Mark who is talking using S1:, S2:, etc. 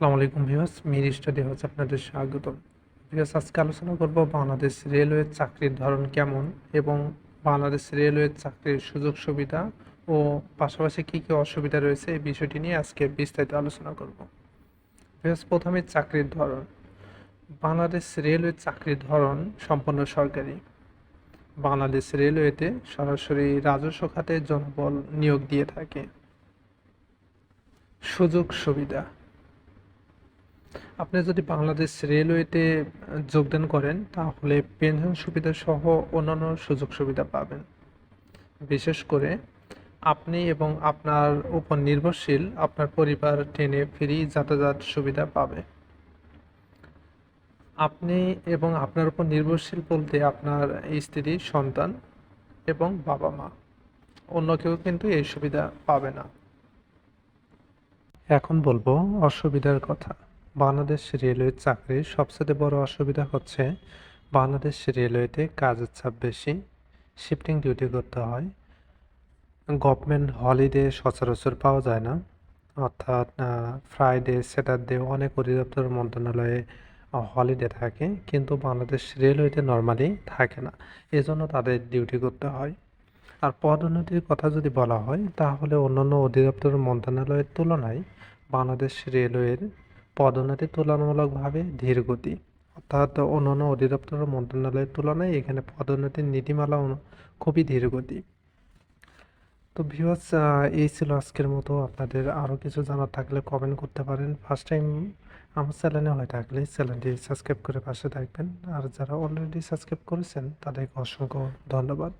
S1: আসসালামু আলাইকুম viewers, Mir study হচ্ছে আপনাদের স্বাগতম। ভিউয়ার্স, আজকে আলোচনা করব বাংলাদেশ রেলওয়ে চাকরির ধরন কেমন এবং বাংলাদেশ রেলওয়ে চাকরির সুযোগ সুবিধা ও পাশাপাশি কী কী অসুবিধা রয়েছে এই বিষয়টি নিয়ে আজকে বিস্তারিত আলোচনা করব। ভিউয়ার্স, প্রথমে চাকরির ধরন। বাংলাদেশ রেলওয়ে চাকরির ধরন সম্পূর্ণ সরকারি। বাংলাদেশ রেলওয়েতে সরাসরি রাজস্ব খাতে জনবল নিয়োগ দিয়ে থাকে। সুযোগ সুবিধা। আপনি যদি বাংলাদেশ রেলওয়েতে যোগদান করেন, তাহলে পেনশন সুবিধা সহ অন্যান্য সুযোগ সুবিধা পাবেন। বিশেষ করে আপনি এবং আপনার উপর নির্ভরশীল আপনার পরিবার ট্রেনে ফ্রি যাতায়াত সুবিধা পাবে। আপনি এবং আপনার উপর নির্ভরশীল বলতে আপনার স্ত্রী, সন্তান এবং বাবা মা। অন্য কেউ কিন্তু এই সুবিধা পাবে না। এখন বলব, অসুবিধার কথা। বাংলাদেশ রেলওয়ে চাকরির সবচেয়ে বড় অসুবিধা হচ্ছে বাংলাদেশ রেলওয়েতে কাজের চাপ বেশি, শিফটিং ডিউটি করতে হয়। গভর্নমেন্ট হলিডে সচরাচর পাওয়া যায় না। অর্থাৎ ফ্রাইডে, স্যাটারডে অনেক অধিদপ্তর মন্ত্রণালয়ে হলিডে থাকে, কিন্তু বাংলাদেশ রেলওয়েতে নর্মালি থাকে না। এজন্য তাদের ডিউটি করতে হয়। আর পদোন্নতির কথা যদি বলা হয়, তাহলে অন্যান্য অধিদপ্তর মন্ত্রণালয়ের তুলনায় বাংলাদেশ রেলওয়ের পদোন্নতি তুলনামূলকভাবে ধীরগতি অর্থাৎ অন্যান্য অধিদপ্তর মন্ত্রণালয়ের তুলনায় এখানে পদোন্নতির নীতিমালা খুবই ধীরগতি তো ভিউয়ার্স এই ছিল আজকের মতো। আপনাদের আরও কিছু জানার থাকলে কমেন্ট করতে পারেন। ফার্স্ট টাইম আমার চ্যানেলে হয়ে থাকলে চ্যানেলটি সাবস্ক্রাইব করে পাশে থাকবেন। আর যারা অলরেডি সাবস্ক্রাইব করেছেন, তাদেরকে অসংখ্য ধন্যবাদ।